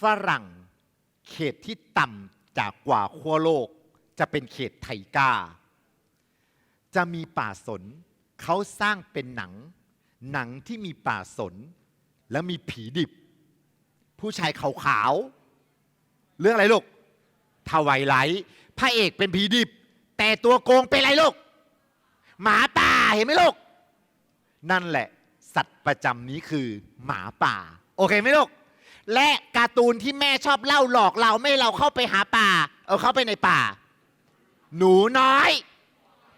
ฝรั่ง เขตที่ต่ำจากกว่าขั้วโลก จะเป็นเขตไทกาจะมีป่าสนเขาสร้างเป็นหนัง หนังที่มีป่าสน แล้วมีผีดิบ ผู้ชายขาวๆเรื่องอะไรลูกทวายไลท์พระเอกเป็นผีดิบ แต่ตัวโกงเป็นอะไรลูก หมาป่าเห็นไหมลูก นั่นแหละ สัตว์ประจำนี้คือหมาป่า โอเคไหมลูก และการ์ตูนที่แม่ชอบเล่าหลอกเราไม่ให้เราเข้าไปหาป่า เอาเข้าไปในป่า หนูน้อย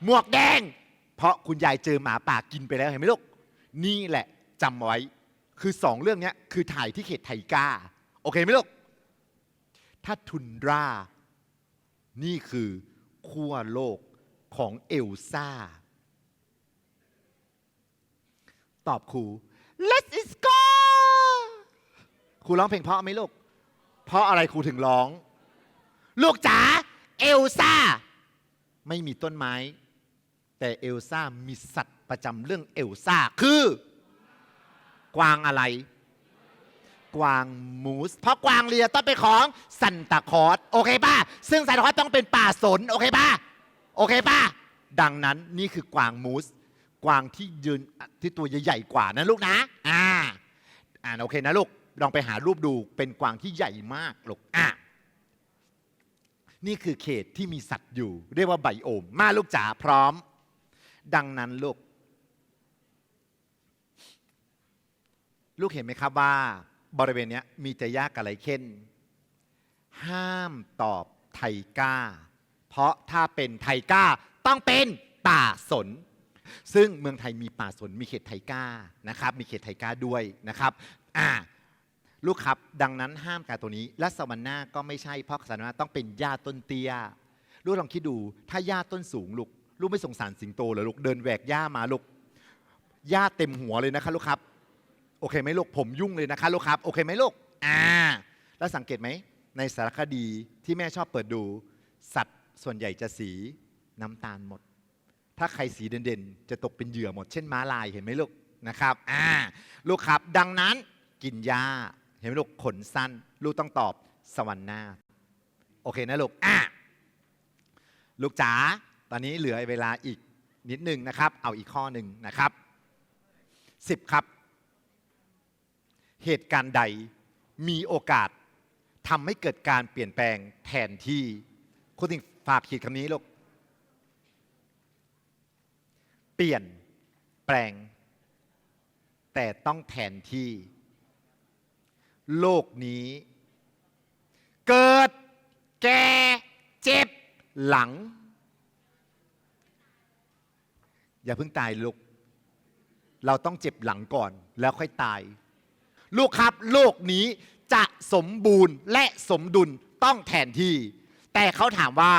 หมวกแดง เพราะคุณยายเจอหมาป่ากินไปแล้วเห็นไหมลูกนี่แหละจำไว้ คือสองเรื่องเนี้ยคือถ่ายที่เขตไทกาโอเคไหมลูกถ้าทุนรานี่คือขั้วโลกของเอลซ่า ตอบครู Let's ครูร้องเพลงเพราะไหมลูก เพราะอะไรครูถึงร้อง ลูกจ๋าเอลซ่า ไม่มีต้นไม้ แต่เอลซ่ามีสัตว์ประจำเรื่องเอลซ่าคือ กวางอะไร กวางมูส เพราะกวางเรียต้องเป็นของซันตาคอสโอเคป่ะ ซึ่งซันตาคอสต้องเป็นป่าสน โอเคป่ะ โอเคป่ะ ดังนั้นนี่คือกวางมูส กวางที่ยืนที่ตัวใหญ่ๆกว่านะลูกนะ อ่า อ่านโอเคนะลูก ลองไปหารูปดูเป็นกวางที่ใหญ่มากลูกอะนี่คือเขตที่มีสัตว์อยู่ เรียกว่าไบโอม มาลูกจ๋าพร้อม ดังนั้นลูก ลูกเห็นไหมครับว่าบริเวณเนี้ยมีแต่หญ้ากระไรเค้นห้ามตอบไทก้า เพราะถ้าเป็นไทก้าต้องเป็นป่าสน ซึ่งเมืองไทยมีป่าสนมีเขตไทก้านะครับ มีเขตไทก้าด้วยนะครับ อ่า ลูกครับดังนั้นห้ามการตัวนี้ และสวรรค์หน้าก็ไม่ใช่เพราะสวรรค์หน้าต้องเป็นหญ้าต้นเตี้ยลูกลองคิดดูถ้าหญ้าต้นสูงลูกลูกไม่สงสารสิงโตเหรอลูกเดินแหวกหญ้ามาลูกหญ้าเต็มหัวเลยนะคะลูกครับ โอเคไหมลูกผมยุ่งเลยนะคะลูกครับ โอเคไหมลูกอ่าแล้วสังเกตไหมในสารคดีที่แม่ชอบเปิดดู สัตว์ส่วนใหญ่จะสีน้ำตาลหมด ถ้าใครสีเด่นๆ จะตกเป็นเหยื่อหมด เช่นม้าลายเห็นไหมลูกนะครับอ่าลูกครับ ดังนั้นกินหญ้า เห็นไหมลูกขนสั้น ลูกต้องตอบสวรรค์หน้า โอเคนะลูกอ่าลูกจ๋าตอนนี้เหลือเวลาอีกนิดหนึ่งนะครับ เอาอีกข้อหนึ่งนะครับสิบครับ เหตุการณ์ใดมีโอกาสทำให้เกิดการเปลี่ยนแปลงแทนที่คุณติงฝากขีดคำนี้ลูกเปลี่ยนแปลง แต่ต้องแทนที่ โลกนี้ เกิดแก่เจ็บหลัง อย่าเพิ่งตายลูก เราต้องเจ็บหลังก่อนแล้วค่อยตาย ลูกครับโลกนี้จะสมบูรณ์และสมดุลต้องแทนที่ แต่เขาถามว่า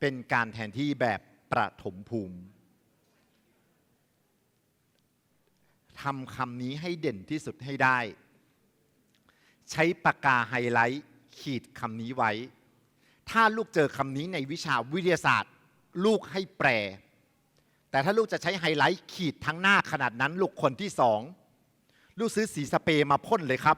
เป็นการแทนที่แบบประถมภูมิทำคำนี้ให้เด่นที่สุดให้ได้ ใช้ปากกาไฮไลท์ ขีดคำนี้ไว้ ถ้าลูกเจอคำนี้ในวิชาวิทยาศาสตร์ ลูกให้แปล แต่ถ้าลูกจะใช้ไฮไลท์ขีดทั้งหน้าขนาดนั้น ลูกคนที่สอง ลูกซื้อสีสเปรย์มาพ่นเลยครับ